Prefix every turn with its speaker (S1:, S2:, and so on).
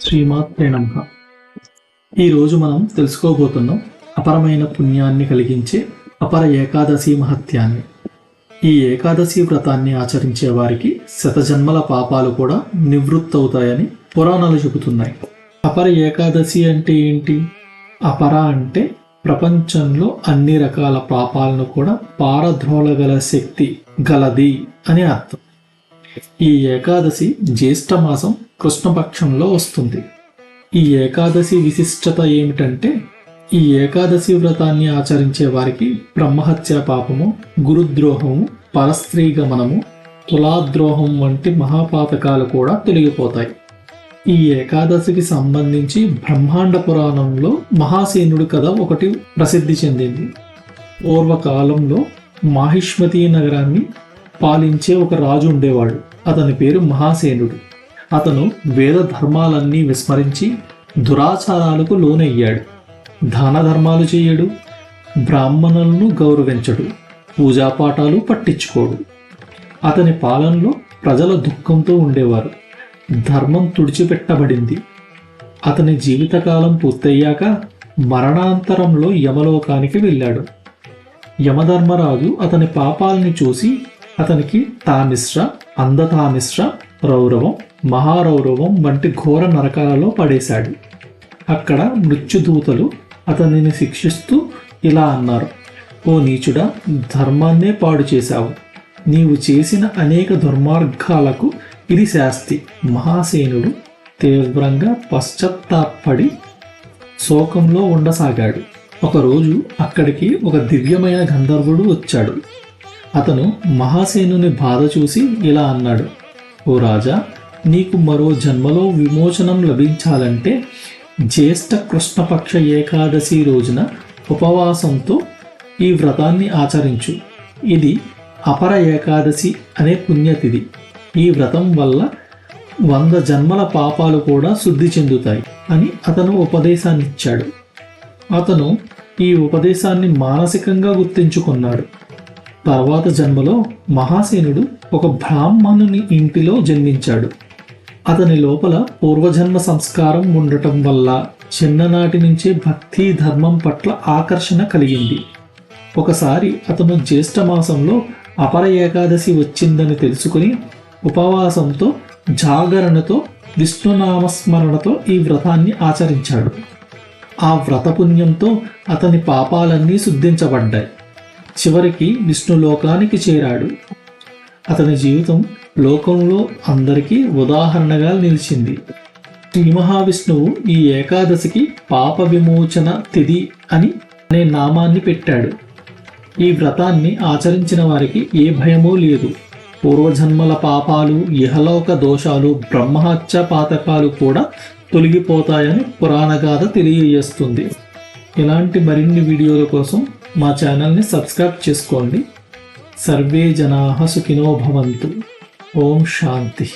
S1: శ్రీమాత్రే నమ. ఈరోజు మనం తెలుసుకోబోతున్నాం అపరమైన పుణ్యాన్ని కలిగించే అపర ఏకాదశి మహత్యాన్ని. ఈ ఏకాదశి వ్రతాన్ని ఆచరించే వారికి శతజన్మల పాపాలు కూడా నివృత్తవుతాయని పురాణాలు చెబుతున్నాయి. అపర ఏకాదశి అంటే ఏంటి? అపర అంటే ప్రపంచంలో అన్ని రకాల పాపాలను కూడా పారద్రోలగల శక్తి గలది అని అర్థం. ఈ ఏకాదశి జ్యేష్ఠ మాసం కృష్ణపక్షంలో వస్తుంది. ఈ ఏకాదశి విశిష్టత ఏమిటంటే ఈ ఏకాదశి వ్రతాన్ని ఆచరించే వారికి బ్రహ్మహత్య పాపము గురుద్రోహము పరస్త్రీ గమనము తులాద్రోహం వంటి మహాపాతకాలు కూడా తొలగిపోతాయి. ఈ ఏకాదశికి సంబంధించి బ్రహ్మాండ పురాణంలో మహాసేనుడి కథ ఒకటి ప్రసిద్ధి చెందింది. పూర్వకాలంలో మాహిష్మతి నగరాన్ని పాలించే ఒక రాజు ఉండేవాడు. అతని పేరు మహాసేనుడు. అతను వేద ధర్మాలన్నీ విస్మరించి దురాచారాలకు లోనయ్యాడు. దాన ధర్మాలు చేయడు బ్రాహ్మణులను గౌరవించడు పూజాపాఠాలు పట్టించుకోడు. అతని పాలనలో ప్రజల దుఃఖంతో ఉండేవారు. ధర్మం తుడిచిపెట్టబడింది. అతని జీవితకాలం పూర్తయ్యాక మరణాంతరంలో యమలోకానికి వెళ్ళాడు. యమధర్మరాజు అతని పాపాలని చూసి అతనికి తామిశ్ర అందతామిశ్ర రౌరవం మహారౌరవం వంటి ఘోర నరకాలలో పడేశాడు. అక్కడ మృత్యుదూతలు అతనిని శిక్షిస్తూ ఇలా అన్నారు ఓ నీచుడా ధర్మాన్నే పాడు చేశావు. నీవు చేసిన అనేక దుర్మార్గాలకు ఇది శాస్తి. మహాసేనుడు తీవ్రంగా పశ్చత్తాపడి శోకంలో ఉండసాగాడు. ఒకరోజు అక్కడికి ఒక దివ్యమైన గంధర్వుడు వచ్చాడు. అతను మహాసేనుని బాధ చూసి ఇలా అన్నాడు ఓ రాజా నీకు మరో జన్మలో విమోచనం లభించాలంటే జ్యేష్ఠ కృష్ణపక్ష ఏకాదశి రోజున ఉపవాసంతో ఈ వ్రతాన్ని ఆచరించు. ఇది అపర ఏకాదశి అనే పుణ్యతిథి. ఈ వ్రతం వల్ల వంద జన్మల పాపాలు కూడా శుద్ధి చెందుతాయి అని అతను ఉపదేశాన్ని ఇచ్చాడు అతను ఈ ఉపదేశాన్ని మానసికంగా గుర్తించుకున్నాడు. తర్వాత జన్మలో మహాసేనుడు ఒక బ్రాహ్మణుని ఇంటిలో జన్మించాడు. అతని లోపల పూర్వజన్మ సంస్కారం ఉండటం వల్ల చిన్ననాటి నుంచే భక్తి ధర్మం పట్ల ఆకర్షణ కలిగింది. ఒకసారి అతను జ్యేష్ఠ మాసంలో అపర ఏకాదశి వచ్చిందని తెలుసుకుని ఉపవాసంతో జాగరణతో విష్ణునామస్మరణతో ఈ వ్రతాన్ని ఆచరించాడు. ఆ వ్రత పుణ్యంతో అతని పాపాలన్నీ శుద్ధించబడ్డాయి. చివరికి విష్ణు లోకానికి చేరాడు. అతని జీవితం లోకంలో అందరికీ ఉదాహరణగా నిలిచింది. శ్రీ మహావిష్ణువు ఈ ఏకాదశికి పాప విమోచన తిథి అని అనే నామాన్ని పెట్టాడు. ఈ వ్రతాన్ని ఆచరించిన వారికి ఏ భయమూ లేదు. పూర్వజన్మల పాపాలు ఇహలోక దోషాలు బ్రహ్మహత్య పాతకాలు కూడా తొలగిపోతాయని పురాణగాథ తెలియజేస్తుంది. ఇలాంటి మరిన్ని వీడియోల కోసం మా ఛానల్ని సబ్స్క్రైబ్ చేసుకోండి. సర్వే జనా సుఖినో భవంతు. ఓం శాంతి.